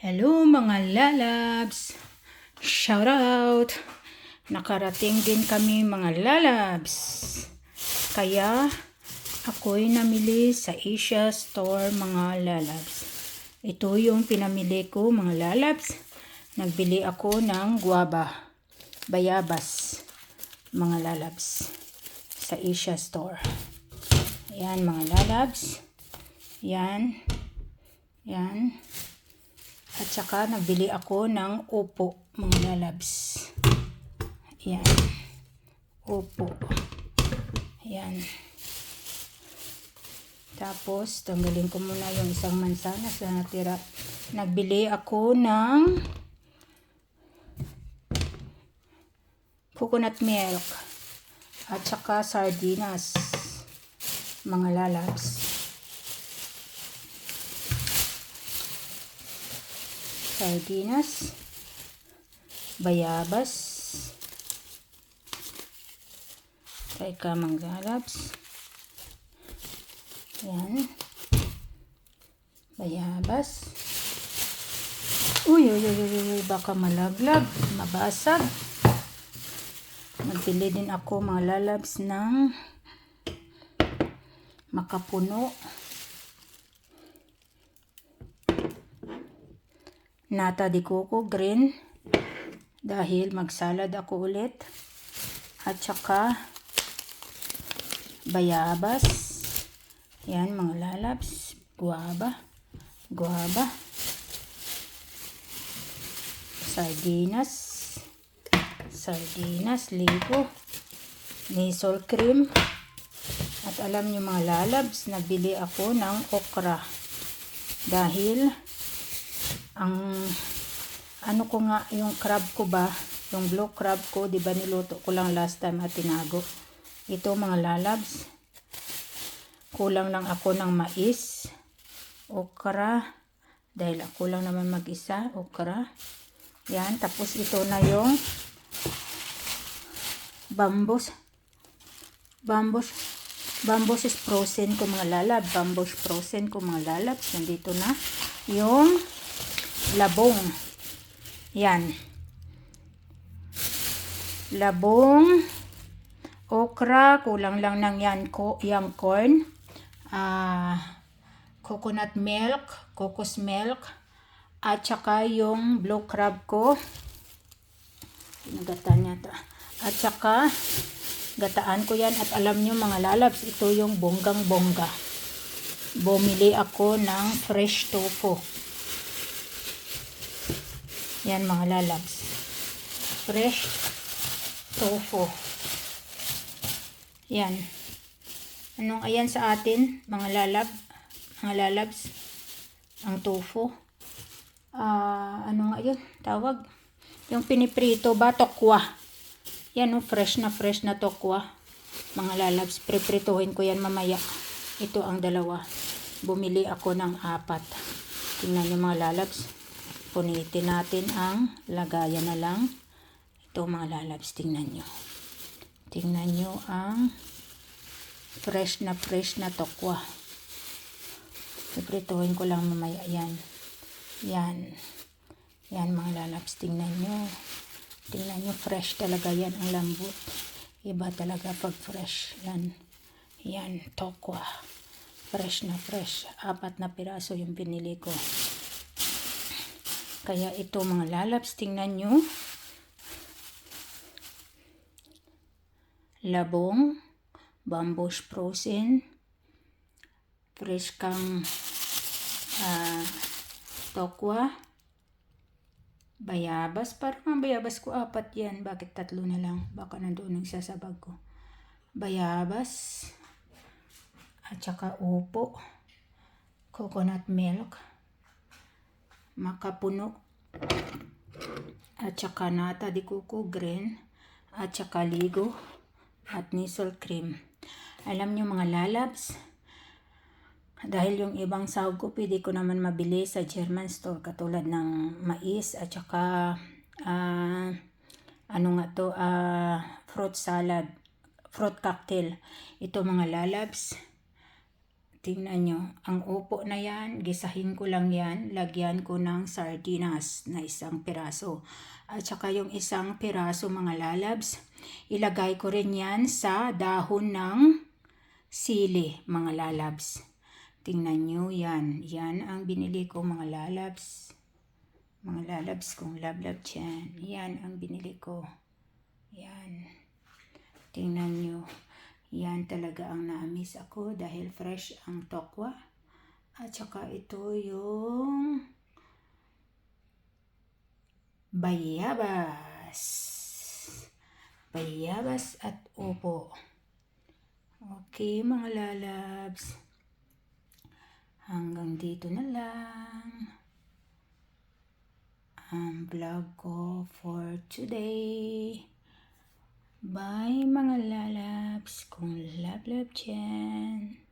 Hello mga lalabs! Shout out! Nakarating din kami mga lalabs. Kaya ako'y namili sa Asia Store mga lalabs. Ito yung pinamili ko mga lalabs. Nagbili ako ng guava, bayabas mga lalabs sa Asia Store. Yan mga lalabs. Yan. Yan. At saka nagbili ako ng upo, mga lalabs. Yan. Upo. Yan. Tapos, tanggalin ko muna yung isang mansanas na natira. Nagbili ako ng coconut milk at saka sardinas, mga lalabs. Sardinas, bayabas, teka manggalabs, yan, bayabas, uy, uy, uy, uy, uy, baka malaglag, mabasag, nagbili din ako mga lalabs ng makapuno, nata di coco green. Dahil magsalad ako ulit. At saka bayabas. Yan mga lalabs. Guava. Guava. Sardinas. Sardinas ligo. Nisol cream. At alam nyo mga lalabs nabili ako ng okra. Dahil ang ano ko nga yung crab ko ba? Yung blue crab ko di ba niluto ko lang last time at tinago. Ito mga lalabs. Kulang lang ako ng mais okra. Dahil ako lang naman mag isa okra. Yan tapos ito na yung bambus. Bambus. Bambus is frozen ko mga lalab bambus frozen ko mga lalabs. Nandito na yung labong. Yan. Labong, okra, kulang lang ng yan, ko, yung corn, ah, coconut milk, cocos milk, at saka yung blue crab ko. Pinagatan niya to. At saka, gataan ko yan at alam nyo mga lalabs, ito yung bonggang bongga. Bumili ako ng fresh tofu. Yan mga lalabs. Fresh tofu. Yan. Anong ayan sa atin, mga lalab, mga lalabs, ang tofu. Ah, ano nga yun, tawag? Yung piniprito ba, tokwa. Yan oh, fresh na fresh na tokwa. Mga lalabs, priprituhin ko yan mamaya. Ito ang dalawa. Bumili ako ng apat. Tingnan nyo mga lalabs punitin natin ang lagayan na lang. Ito mga lalabs, tingnan nyo. Tingnan nyo ang fresh na fresh na tokwa. Iprituhin ko lang mamaya yan. Yan. Yan mga lalabs, tingnan nyo. Tingnan nyo, fresh talaga yan ang lambot. Iba talaga pag fresh. Yan. Yan, tokwa. Fresh na fresh. Apat na piraso yung pinili ko. Kaya ito mga lalabs, tingnan nyo. Labong, bamboo frozen, fresh kang uh, tokwa, bayabas. Parang ang bayabas ko apat yan. Bakit tatlo na lang? Baka nandoon ang sasabag ko. Bayabas, at saka upo, coconut milk, makapuno at saka nata di kuko green at saka ligo at nisol cream. Alam nyo mga lalabs dahil yung ibang sahog ko pwede ko naman mabili sa German store katulad ng mais at saka uh, ano nga to uh, fruit salad fruit cocktail. Ito mga lalabs Tingnan nyo, ang upo na yan, gisahin ko lang yan, lagyan ko ng sardinas na isang piraso. At saka yung isang piraso mga lalabs, ilagay ko rin yan sa dahon ng sili mga lalabs. Tingnan nyo yan, yan ang binili ko mga lalabs. Mga lalabs kong lablab dyan, yan ang binili ko. Yan. Tingnan nyo. Yan talaga ang naamis ako dahil fresh ang tokwa. At saka ito yung bayabas. Bayabas at upo. Okay mga lalabs. Hanggang dito na lang ang vlog ko for today. Bye mga lalabs kung love dyan.